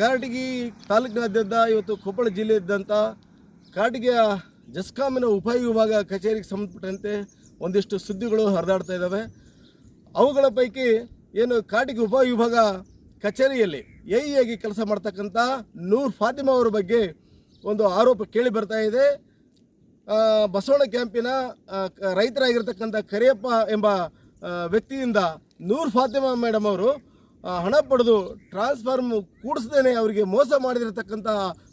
ಕಾರಟಗಿ ತಾಲೂಕಿನಾದ್ಯಂತ ಇವತ್ತು ಕೊಪ್ಪಳ ಜಿಲ್ಲೆಯಾದ್ಯಂತ ಕಾರಟಗಿಯ ಜಸ್ಕಾಮಿನ ಉಪವಿಭಾಗ ಕಚೇರಿಗೆ ಸಂಬಂಧಪಟ್ಟಂತೆ ಒಂದಿಷ್ಟು ಸುದ್ದಿಗಳು ಹರಿದಾಡ್ತಾ ಇದ್ದಾವೆ. ಅವುಗಳ ಪೈಕಿ ಏನು ಕಾಟಿಗೆ ಉಪವಿಭಾಗ ಕಚೇರಿಯಲ್ಲಿ ಆಗಿ ಕೆಲಸ ಮಾಡ್ತಕ್ಕಂಥ ನೂರ್ ಫಾತಿಮಾ ಅವರ ಬಗ್ಗೆ ಒಂದು ಆರೋಪ ಕೇಳಿ ಬರ್ತಾ ಇದೆ. ಬಸವಣ ಬಸವಣ್ಣ ಕ್ಯಾಂಪಿನ ರೈತರಾಗಿರ್ತಕ್ಕಂಥ ಕರಿಯಪ್ಪ ಎಂಬ ವ್ಯಕ್ತಿಯಿಂದ ನೂರ್ ಫಾತಿಮಾ ಮೇಡಮ್ ಅವರು ಹಣ ಪಡೆದು ಟ್ರಾನ್ಸ್ಫಾರ್ಮ್ ಕೂಡಿಸ್ದೇನೆ ಅವರಿಗೆ ಮೋಸ ಮಾಡಿದಿರತಕ್ಕಂಥ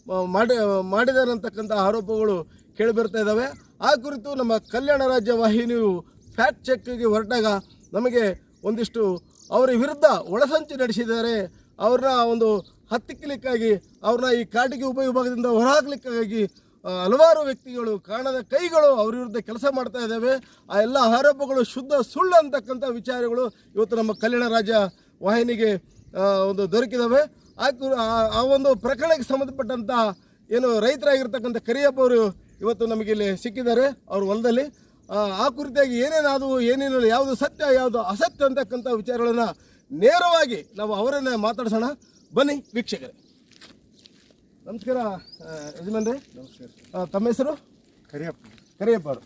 ಮಾಡಿ ಮಾಡಿ ಮಾಡಿದಾರಂತಕ್ಕಂಥ ಆರೋಪಗಳು ಕೇಳಿಬರ್ತಾ ಇದ್ದಾವೆ ಆ ಕುರಿತು ನಮ್ಮ ಕಲ್ಯಾಣ ರಾಜ್ಯ ವಾಹಿನಿಯು ಫ್ಯಾಕ್ಟ್ ಚೆಕ್ಗೆ ಹೊರಟಾಗ ನಮಗೆ ಒಂದಿಷ್ಟು ಅವರ ವಿರುದ್ಧ ಒಳಸಂಚು ನಡೆಸಿದ್ದಾರೆ. ಅವ್ರನ್ನ ಒಂದು ಹತ್ತಿಕ್ಕಲಿಕ್ಕಾಗಿ ಅವ್ರನ್ನ ಈ ಕಾಟಿಗೆ ಉಪವಿಭಾಗದಿಂದ ಹೊರಹಾಕ್ಲಿಕ್ಕಾಗಿ ಹಲವಾರು ವ್ಯಕ್ತಿಗಳು ಕಾಣದ ಕೈಗಳು ಅವ್ರ ವಿರುದ್ಧ ಕೆಲಸ ಮಾಡ್ತಾ ಇದ್ದಾವೆ ಆ ಎಲ್ಲ ಆರೋಪಗಳು ಶುದ್ಧ ಸುಳ್ಳು ಅಂತಕ್ಕಂಥ ವಿಚಾರಗಳು ಇವತ್ತು ನಮ್ಮ ಕಲ್ಯಾಣ ರಾಜ್ಯ ವಾಹಿನಿಗೆ ಒಂದು ದೊರಕಿದ್ದಾವೆ ಆ ಆ- ಒಂದು ಪ್ರಕರಣಕ್ಕೆ ಸಂಬಂಧಪಟ್ಟಂಥ ಏನು ರೈತರಾಗಿರ್ತಕ್ಕಂಥ ಕರಿಯಪ್ಪ ಅವರು ಇವತ್ತು ನಮಗೆ ಇಲ್ಲಿ ಸಿಕ್ಕಿದ್ದಾರೆ ಅವ್ರ ಹೊಲದಲ್ಲಿ. ಆ, ಕುರಿತಾಗಿ ಏನೇನಾದವು ಏನೇನಿಲ್ಲ ಯಾವುದು ಸತ್ಯ ಯಾವುದು ಅಸತ್ಯ ಅಂತಕ್ಕಂಥ ವಿಚಾರಗಳನ್ನು ನೇರವಾಗಿ ನಾವು ಅವರನ್ನೇ ಮಾತಾಡ್ಸೋಣ. ಬನ್ನಿ ವೀಕ್ಷಕರೇ. ನಮಸ್ಕಾರ ಯಜಮಾನ್ರಿ. ನಮಸ್ಕಾರ. ತಮ್ಮ ಹೆಸರು? ಕರಿಯಪ್ಪ. ಕರಿಯಪ್ಪ ಅವರು.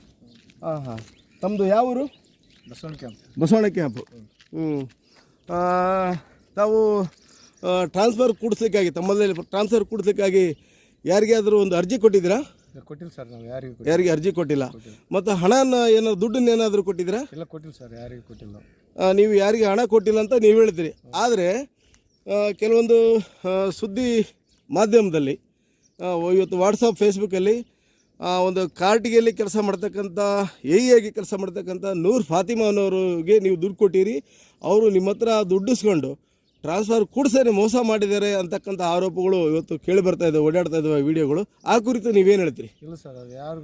ಹಾಂ ಹಾಂ. ತಮ್ಮದು ಯಾವ ಊರು? ಬಸವಣ ಕ್ಯಾಂಪ್ ಬಸವಣ್ಣ ಕ್ಯಾಂಪು ಹ್ಞೂ ತಾವು ಟ್ರಾನ್ಸ್ಫರ್ ಕೂಡಿಸ್ಲಿಕ್ಕಾಗಿ ತಮ್ಮಲ್ಲಿ ಟ್ರಾನ್ಸ್ಫರ್ ಕೂಡಿಸ್ಲಿಕ್ಕಾಗಿ ಯಾರಿಗಾದರೂ ಒಂದು ಅರ್ಜಿ ಕೊಟ್ಟಿದ್ದೀರಾ? ಕೊಟ್ಟಿಲ್ಲ ಸರ್ ನಾವು ಯಾರಿಗೂ ಯಾರಿಗೆ ಅರ್ಜಿ ಕೊಟ್ಟಿಲ್ಲ? ಮತ್ತು ಹಣನ ಏನಾದ್ರು ದುಡ್ಡನ್ನ ಏನಾದರೂ ಕೊಟ್ಟಿದ್ದೀರಾ? ಇಲ್ಲ ಕೊಟ್ಟಿಲ್ಲ ಸರ್ ಯಾರಿಗೂ ಕೊಟ್ಟಿಲ್ಲ. ನೀವು ಯಾರಿಗೆ ಹಣ ಕೊಟ್ಟಿಲ್ಲ ಅಂತ ನೀವು ಹೇಳಿದ್ರಿ ಆದರೆ ಕೆಲವೊಂದು ಸುದ್ದಿ ಮಾಧ್ಯಮದಲ್ಲಿ ಇವತ್ತು ವಾಟ್ಸಪ್ ಫೇಸ್ಬುಕ್ಕಲ್ಲಿ ಒಂದು ಕಾರ್ಟಿಗೆಯಲ್ಲಿ ಕೆಲಸ ಮಾಡ್ತಕ್ಕಂಥ ಎ ಆಗಿ ಕೆಲಸ ಮಾಡ್ತಕ್ಕಂಥ ನೂರ್ ಫಾತಿಮಾ ಅನ್ನೋರಿಗೆ ನೀವು ದುಡ್ಡು ಕೊಟ್ಟಿರಿ. ಅವರು ನಿಮ್ಮ ಹತ್ರ ದುಡ್ಡಿಸ್ಕೊಂಡು ಟ್ರಾನ್ಸ್ಫರ್ ಕೂಡಿಸೇ ಮೋಸ ಮಾಡಿದ್ದಾರೆ ಅಂತಕ್ಕಂಥ ಆರೋಪಗಳು ಇವತ್ತು ಕೇಳಿ ಬರ್ತಾ ಇದ್ದಾವೆ ಓಡಾಡ್ತಾ ಇದ್ದಾವೆ ವಿಡಿಯೋಗಳು. ಆ ಕುರಿತು ನೀವೇನು ಹೇಳ್ತೀರಿ? ಇಲ್ಲ ಸರ್ ಅದು ಯಾರು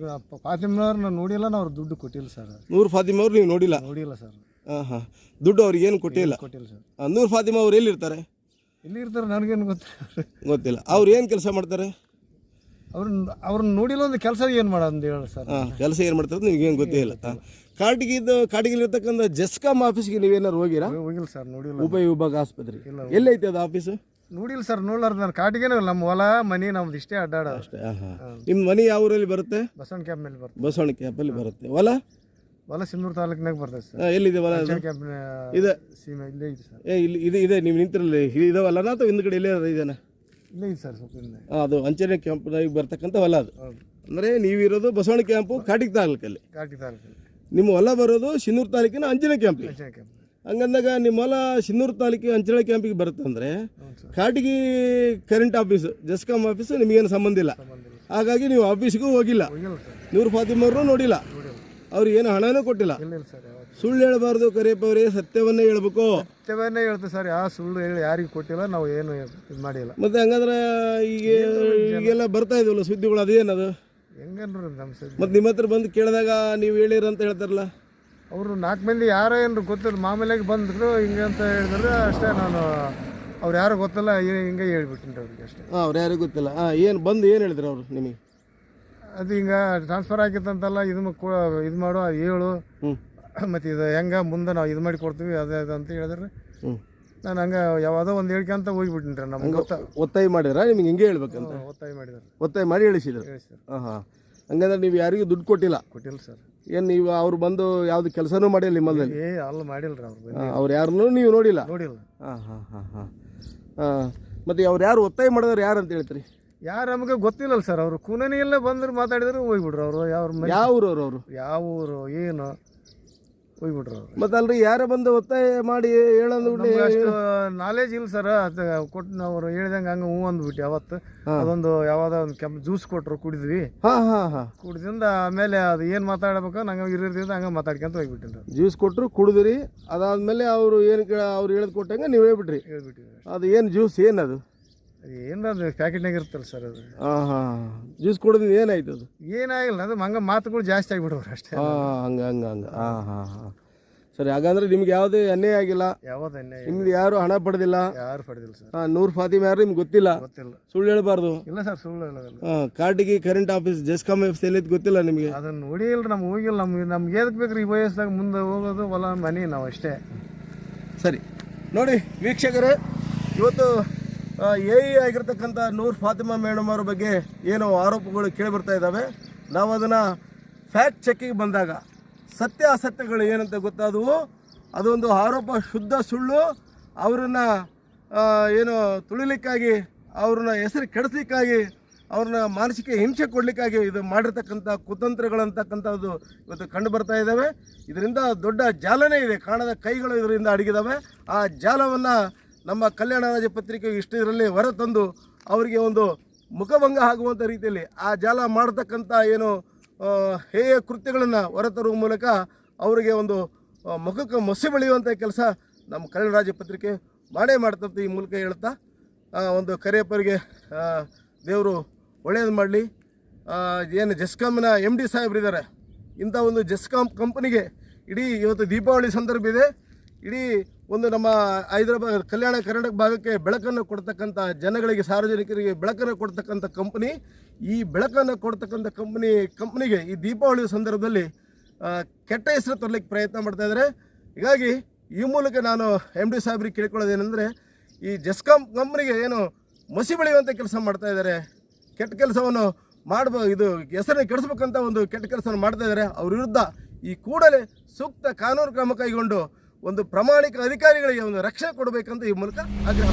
ಫಾತಿಮ್ನವ್ರು ನಾವು ನೋಡಿಲ್ಲ ನಾವು ಅವ್ರು ದುಡ್ಡು ಕೊಟ್ಟಿಲ್ಲ ಸರ್. ನೂರ್ ಫಾತಿಮಾ ಅವ್ರು ನೀವು ನೋಡಿಲ್ಲ? ನೋಡಿಲ್ಲ ಸರ್. ಹಾಂ ಹಾಂ ದುಡ್ಡು ಅವ್ರಿಗೆ ಏನು ಕೊಟ್ಟಿಲ್ಲ? ಕೊಟ್ಟಿಲ್ಲ ಸರ್. ನೂರ್ ಫಾತಿಮಾ ಅವ್ರು ಎಲ್ಲಿರ್ತಾರೆ ಎಲ್ಲಿ ಇರ್ತಾರೆ ನನಗೇನು ಗೊತ್ತಿಲ್ಲ. ಗೊತ್ತಿಲ್ಲ. ಅವ್ರು ಏನು ಕೆಲಸ ಮಾಡ್ತಾರೆ? ಅವ್ರನ್ನ ಅವ್ರನ್ನ ನೋಡಿಲ್ಲ ಒಂದು ಕೆಲಸ ಏನು ಮಾಡೋದು ಅಂತ ಹೇಳಿ ಸರ್. ಹಾಂ ಕೆಲಸ ಏನು ಮಾಡ್ತಾರೆ ಏನು ಗೊತ್ತೇ ಇಲ್ಲ. ಹಾಂ. ಕಾಟಿಗಿದ್ದು ಕಾಟಿಗಿಲಿರ್ತಕ್ಕಂಥ ಜೆಸ್ಕಾಮ್ ಆಫೀಸ್ಗೆ ನೀವೇನಾರು ಹೋಗಿರಾ? ಹೋಗಿಲ್ಲ ಸರ್ ನೋಡಿಲ್ಲ. ಉಪವಿಭಾಗ ಆಸ್ಪತ್ರೆ. ಎಲ್ಲೈತೆ ಅದು ಆಫೀಸು ನೋಡಿಲ್ಲ ಸರ್ ನೋಡ್ಲಾರ್ದು ನಾನು. ಇಲ್ಲ ನಮ್ಮ ಹೊಲ ಮನೆ ನಮ್ದು ಇಷ್ಟೇ ಅಡ್ಡಾಡ ಅಷ್ಟೇ ಹಾಂ ನಿಮ್ಮ ಮನೆ ಯಾವ ಊರಲ್ಲಿ ಬರುತ್ತೆ? ಬಸವನ ಕ್ಯಾಂಪ್ ಮೇಲೆ ಬರ್ತದೆ. ಬಸವಣ್ಣ ಕ್ಯಾಂಪಲ್ಲಿ ಬರುತ್ತೆ. ಹೊಲ? ಹೊಲ ಸಿಂಧೂರು ತಾಲೂಕಿನಾಗ ಬರ್ತದೆ ಸರ್. ಆ, ಎಲ್ಲಿದೆ ಹೊಲ ಅದು? ಕ್ಯಾಂಪ್ ಇದೆ. ಸೀಮೆ ಇಲ್ಲೇ ಇದೆ ಸರ್. ಏ ಇಲ್ಲಿ ಇದೆ ಇದೆ. ನೀವು ನಿಂತಿರಲಿ ಇದಾವಲ್ಲ ಅಥವಾ ಹಿಂದ್ಗಡೆ ಇಲ್ಲೇ ಇದೇನ? ಇಲ್ಲೇ ಇದೆ ಸರ್ ಸ್ವಲ್ಪ ಇಲ್ಲೇ ಅದು ಅಂಚನೆ ಕ್ಯಾಂಪ್ನಾಗ ಬರ್ತಕ್ಕಂಥ ಹೊಲ ಅದು. ಹೌದು. ಅಂದರೆ ನೀವಿರೋದು ಬಸವಣ್ಣ ಕ್ಯಾಂಪು ಕಾಟಿಗೆ ತಾಲೂಕಲ್ಲಿ. ಕಾಟಿ ತಾಲೂಕಲ್ಲಿ. ನಿಮ್ಮ ಹೊಲ ಬರೋದು ಶಿನ್ನೂರು ತಾಲೂಕಿನ ಅಂಜನೆ ಕ್ಯಾಂಪಿಗೆ ಕ್ಯಾಂಪ್ ಹಂಗಂದಾಗ ನಿಮ್ಮ ಹೊಲ ಶಿನ್ನೂರು ತಾಲೂಕಿಗೆ ಅಂಚನೆ ಕ್ಯಾಂಪಿಗೆ ಬರುತ್ತಂದ್ರೆ ಹೌದು ಸರ್. ಕಾಟಿಗಿ ಕರೆಂಟ್ ಆಫೀಸು ಜಸ್ಕಾಮ್ ಆಫೀಸು ನಿಮಗೇನು ಸಂಬಂಧ ಇಲ್ಲ. ಸಂಬಂಧ ಇಲ್ಲ ಹಾಗಾಗಿ ನೀವು ಆಫೀಸ್ಗೂ ಹೋಗಿಲ್ಲ. ಹೋಗಿಲ್ಲ ಸರ್. ನೂರು ಫಾತಿಮವ್ರನ್ನೂ ನೋಡಿಲ್ಲ. ಅವ್ರಿಗೆ ಏನು ಹಣನೂ ಕೊಟ್ಟಿಲ್ಲ. ಇಲ್ಲ ಸರ್ ಸುಳ್ಳು ಹೇಳಬಾರ್ದು ಕರಿಯಪ್ಪ ಅವರೇ ಸತ್ಯವನ್ನೇ ಹೇಳ್ಬೇಕು. ಸತ್ಯವನ್ನೇ ಹೇಳ್ತೀವಿ ಸರ್ ಆ ಸುಳ್ಳು ಹೇಳಿ ಯಾರಿಗೂ ಕೊಟ್ಟಿಲ್ಲ ನಾವು ಏನು ಇದು ಮಾಡಿಲ್ಲ. ಮತ್ತೆ ಹಂಗಂದ್ರೆ ಈಗ ಈಗೆಲ್ಲ ಬರ್ತಾ ಇದ್ವಲ್ಲ ಸುದ್ದಿಗಳು ಅದೇನದು? ಹೆಂಗನ್ರಿ ನಮ್ಮ ಸರ್ ಮತ್ತೆ ನಿಮ್ಮ ಹತ್ರ ಬಂದು ಕೇಳಿದಾಗ ನೀವು ಹೇಳಿರಂತ ಹೇಳ್ತಾರಲ್ಲ? ಅವರು ನಾಲ್ಕು ಮಂದಿ ಯಾರೋ ಏನ್ರು ಗೊತ್ತಿಲ್ಲ ಮಾಮೂಲಿಯಾಗಿ ಬಂದ್ರು ಹಿಂಗೆ ಅಂತ ಹೇಳಿದ್ರೆ ಅಷ್ಟೇ ನಾನು ಅವ್ರು ಯಾರು ಗೊತ್ತಲ್ಲ ಹಿಂಗೆ ಹೇಳ್ಬಿಟ್ಟಿನಿ ಅವ್ರಿಗೆ ಅಷ್ಟೇ. ಹಾಂ ಅವ್ರು ಯಾರಿಗೂ ಗೊತ್ತಿಲ್ಲ. ಹಾಂ ಏನು ಬಂದು ಏನು ಹೇಳಿದ್ರು ಅವರು ನಿಮಗೆ? ಅದು ಹಿಂಗ ಟ್ರಾನ್ಸ್ಫರ್ ಆಗಿತ್ತಂತಲ್ಲ ಇದು ಇದು ಮಾಡು ಅದು ಹೇಳು. ಮತ್ತು ಇದು ಹೆಂಗ ಮುಂದೆ ನಾವು ಇದು ಮಾಡಿ ಕೊಡ್ತೀವಿ ಅದೇ ಅದು ಅಂತ ಹೇಳಿದ್ರೆ. ನಾನು ಹಂಗೆ ಯಾವುದೋ ಒಂದು ಹೇಳ್ಕೊಂತ ಹೋಗ್ಬಿಟ್ಟಿನಿ ರೀ ನಮ್ಗೆ ಗೊತ್ತ. ಒತ್ತಾಯ ಮಾಡಿದ್ರ? ನಿಮ್ಗೆ ಹಿಂಗೆ ಹೇಳ್ಬೇಕಂತ? ಒತ್ತಾಯ ಮಾಡಿದ್ರು. ಒತ್ತಾಯ ಮಾಡಿ ಹೇಳಿಸಿದ್ರು? ಹಾಂ ಹಾಂ. ಹಂಗಂದ್ರೆ ನೀವು ಯಾರಿಗೂ ದುಡ್ಡು ಕೊಟ್ಟಿಲ್ಲ? ಕೊಟ್ಟಿಲ್ಲ ಸರ್. ಏನು ನೀವು ಅವ್ರು ಬಂದು ಯಾವ್ದು ಕೆಲಸನೂ ಮಾಡಿಲ್ಲ ನಿಮ್ಮಲ್ಲಿ? ಏ ಅಲ್ಲ ಮಾಡಿಲ್ಲ ರೀ ಅವ್ರು ಯಾರು ಅವ್ರು ಯಾರನ್ನೂ ನೀವು ನೋಡಿಲ್ಲ? ನೋಡಿಲ್ಲ. ಹಾಂ ಹಾಂ ಹಾಂ ಹಾಂ. ಹಾಂ. ಮತ್ತು ಅವ್ರು ಯಾರು ಒತ್ತಾಯ ಮಾಡಿದ್ರು ಯಾರು ಅಂತ ಹೇಳ್ತೀರಿ ಯಾರು ನಮಗೆ ಗೊತ್ತಿಲ್ಲ ಸರ್ ಅವರು ಕೂನನಿಯಲ್ಲೇ ಬಂದ್ರು ಮಾತಾಡಿದ್ರು ಹೋಗ್ಬಿಡ್ರು ಅವರು ಯಾವ ಯಾವ ಊರವ್ರು ಅವರು? ಯಾವ ಊರು ಏನು? ಹೋಗ್ಬಿಟ್ರು ಅವರು. ಮತ್ತೆ ಅಲ್ರಿ ಯಾರ ಬಂದು ಒತ್ತಾಯ ಮಾಡಿ ಹೇಳಂದು ನಮ್ಗೆ ಅಷ್ಟು ನಾಲೆಜ್ ಇಲ್ಲ ಸರ್ ಅದು ಕೊಟ್ಟು ಅವ್ರು ಹೇಳ್ದಂಗೆ ಹಂಗೆ ಹೂ ಅಂದ್ಬಿಟ್ಟು ಯಾವತ್ತು ಅದೊಂದು ಯಾವ್ದೋ ಒಂದು ಕೆಂಪು ಜ್ಯೂಸ್ ಕೊಟ್ಟರು ಕುಡಿದ್ವಿ. ಹಾ ಹಾ ಹಾ. ಕುಡಿದಿಂದ ಆಮೇಲೆ ಅದು ಏನು ಮಾತಾಡ್ಬೇಕು ನಂಗೆ ಇರೋದ್ರಿಂದ ಹಂಗೆ ಮಾತಾಡ್ಕೊಂತ ಹೋಗ್ಬಿಟ್ಟಿನಿ ಜ್ಯೂಸ್ ಕೊಟ್ಟರು ಕುಡಿದ್ರಿ ಅದಾದ್ಮೇಲೆ ಅವರು ಏನು ಕೇಳ ಅವ್ರು ಹೇಳದ್ ಕೊಟ್ಟಂಗೆ ನೀವು ಹೇಳ್ಬಿಟ್ರಿ. ಹೇಳ್ಬಿಟ್ಟಿವಿ ಅದು ಏನು ಜ್ಯೂಸ್ ಏನದು? ಅದು ಏನದು ಪ್ಯಾಕೆಟ್ನಾಗ ಇರ್ತಲ್ಲ ಸರ್ ಅದು. ಹಾಂ ಹಾಂ. ಜ್ಯೂಸ್ ಕುಡಿದ್ರೆ ಏನಾಯ್ತು ಅದು? ಏನಾಗಿಲ್ಲ ಅದು ಹಂಗೆ ಮಾತುಗಳು ಜಾಸ್ತಿ ಆಗಿಬಿಡೋರು ಅಷ್ಟೇ. ಹಾಂ ಹಂಗೆ ಹಂಗೆ ಹಂಗೆ. ಹಾಂ ಹಾಂ ಹಾಂ. ಸರಿ ಹಾಗಂದ್ರೆ ನಿಮ್ಗೆ ಯಾವುದೇ ಅನ್ಯಾಯ ಆಗಿಲ್ಲ? ಯಾವ್ದನ್ನೇ ನಿಮ್ದು ಯಾರು ಹಣ ಪಡೆದಿಲ್ಲ? ಯಾರು ಪಡೆದಿಲ್ಲ ಸರ್. ಹಾಂ ನೂರು ಫಾತಿಮಾ ಯಾರು ನಿಮ್ಗೆ ಗೊತ್ತಿಲ್ಲ? ಗೊತ್ತಿಲ್ಲ. ಸುಳ್ಳು ಹೇಳ್ಬಾರ್ದು. ಇಲ್ಲ ಸರ್ ಸುಳ್ಳು ಹೇಳೋದಿಲ್ಲ. ಹಾಂ ಕಾಟಿಗೆ ಕರೆಂಟ್ ಆಫೀಸ್ ಜೆಸ್ಕಾಮ್ ಆಫೀಸ್ ಎಲ್ಲಿ ಗೊತ್ತಿಲ್ಲ ನಿಮಗೆ? ಅದನ್ನ ನೋಡಿ ಇಲ್ಲ ನಮ್ಗೆ ಹೋಗಿಲ್ಲ ನಮ್ಗೆ ನಮ್ಗೆ ಏದಕ್ಕೆ ಬೇಕ್ರಿ ಈ ವಯಸ್ಸಾಗ ಮುಂದೆ ಹೋಗೋದು ಹೊಲ ಮನೆ ನಾವು ಅಷ್ಟೇ. ಸರಿ. ನೋಡಿ ವೀಕ್ಷಕರೇ ಇವತ್ತು ಎ ಇ ಆಗಿರ್ತಕ್ಕಂಥ ನೂರ್ ಫಾತಿಮಾ ಮೇಡಮ್ ಅವರ ಬಗ್ಗೆ ಏನು ಆರೋಪಗಳು ಕೇಳಿಬರ್ತಾ ಇದ್ದಾವೆ. ನಾವು ಅದನ್ನು ಫ್ಯಾಕ್ಟ್ ಚೆಕ್ಕಿಗೆ ಬಂದಾಗ ಸತ್ಯ ಅಸತ್ಯಗಳು ಏನಂತ ಗೊತ್ತಾದವು. ಅದೊಂದು ಆರೋಪ ಶುದ್ಧ ಸುಳ್ಳು. ಅವರನ್ನು ಏನು ತುಳಿಲಿಕ್ಕಾಗಿ, ಅವ್ರನ್ನ ಹೆಸರು ಕೆಡಿಸ್ಲಿಕ್ಕಾಗಿ, ಅವ್ರನ್ನ ಮಾನಸಿಕ ಹಿಂಸೆ ಕೊಡಲಿಕ್ಕಾಗಿ ಇದು ಮಾಡಿರ್ತಕ್ಕಂಥ ಕುತಂತ್ರಗಳಂತಕ್ಕಂಥದ್ದು ಇವತ್ತು ಕಂಡು ಬರ್ತಾ ಇದ್ದಾವೆ. ಇದರಿಂದ ದೊಡ್ಡ ಜಾಲನೇ ಇದೆ. ಕಾಣದ ಕೈಗಳು ಇದರಿಂದ ಅಡಗಿದಾವೆ. ಆ ಜಾಲವನ್ನು ನಮ್ಮ ಕಲ್ಯಾಣ ರಾಜ ಪತ್ರಿಕೆ ಇಷ್ಟರಲ್ಲಿ ಹೊರತಂದು ಅವರಿಗೆ ಒಂದು ಮುಖಭಂಗ ಆಗುವಂಥ ರೀತಿಯಲ್ಲಿ ಆ ಜಾಲ ಮಾಡತಕ್ಕಂಥ ಏನು ಹೇಯ ಕೃತ್ಯಗಳನ್ನು ಹೊರತರುವ ಮೂಲಕ ಅವರಿಗೆ ಒಂದು ಮುಖಕ್ಕೆ ಮೊಸೆ ಬೆಳೆಯುವಂಥ ಕೆಲಸ ನಮ್ಮ ಕಲ್ಯಾಣ ರಾಜ್ಯ ಪತ್ರಿಕೆ ಮಾಡೇ ಮಾಡ್ತಂತ ಈ ಮೂಲಕ ಹೇಳ್ತಾ ಒಂದು ಕರಿಯಪ್ಪರಿಗೆ ದೇವರು ಒಳ್ಳೆಯದು ಮಾಡಲಿ. ಏನು ಜೆಸ್ಕಾಮ್ನ ಎಂ ಡಿ ಸಾಹೇಬ್ರಿದ್ದಾರೆ. ಇಂಥ ಒಂದು ಜೆಸ್ಕಾಮ್ ಕಂಪನಿಗೆ ಇಡೀ ಇವತ್ತು ದೀಪಾವಳಿ ಸಂದರ್ಭ ಇದೆ. ಇಡೀ ಒಂದು ನಮ್ಮ ಹೈದರಾಬಾದ್, ಕಲ್ಯಾಣ ಕರ್ನಾಟಕ ಭಾಗಕ್ಕೆ ಬೆಳಕನ್ನು ಕೊಡ್ತಕ್ಕಂಥ ಜನಗಳಿಗೆ, ಸಾರ್ವಜನಿಕರಿಗೆ ಬೆಳಕನ್ನು ಕೊಡ್ತಕ್ಕಂಥ ಕಂಪನಿ ಈ ಬೆಳಕನ್ನು ಕೊಡ್ತಕ್ಕಂಥ ಕಂಪನಿ ಕಂಪ್ನಿಗೆ ಈ ದೀಪಾವಳಿ ಸಂದರ್ಭದಲ್ಲಿ ಕೆಟ್ಟ ಹೆಸರು ತರಲಿಕ್ಕೆ ಪ್ರಯತ್ನ ಮಾಡ್ತಾ ಇದ್ದಾರೆ. ಹೀಗಾಗಿ ಈ ಮೂಲಕ ನಾನು ಎಂ ಡಿ ಸಾಹೇಬ್ರಿಗೆ ಕೇಳ್ಕೊಳ್ಳೋದೇನೆಂದರೆ, ಈ ಜೆಸ್ಕಾಮ್ ಕಂಪ್ನಿಗೆ ಏನು ಮಸಿ ಬೆಳೆಯುವಂಥ ಕೆಲಸ ಮಾಡ್ತಾ ಇದ್ದಾರೆ. ಕೆಟ್ಟ ಕೆಲಸವನ್ನು ಮಾಡಬ, ಇದು ಹೆಸರನ್ನು ಕೆಡಿಸ್ಬೇಕಂತ ಒಂದು ಕೆಟ್ಟ ಕೆಲಸವನ್ನು ಮಾಡ್ತಾ ಇದ್ದಾರೆ. ಅವ್ರ ವಿರುದ್ಧ ಈ ಕೂಡಲೇ ಸೂಕ್ತ ಕಾನೂನು ಕ್ರಮ ಕೈಗೊಂಡು ಒಂದು ಪ್ರಾಮಾಣಿಕ ಅಧಿಕಾರಿಗಳಿಗೆ ಒಂದು ರಕ್ಷಣೆ ಕೊಡಬೇಕಂತ ಈ ಮೂಲಕ ಆಗ್ರಹ.